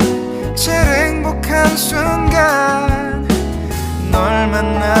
제일 행복한 순간 널 만나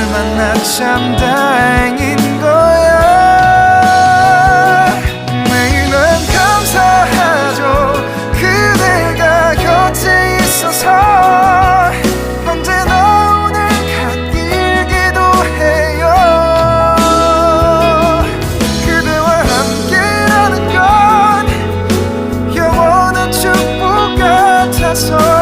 널 만나 참 다행인 거야. 매일 난 감사하죠. 그대가 곁에 있어서. 언제나 오늘 갓길 기도해요. 그대와 함께라는 건 영원한 축복 같아서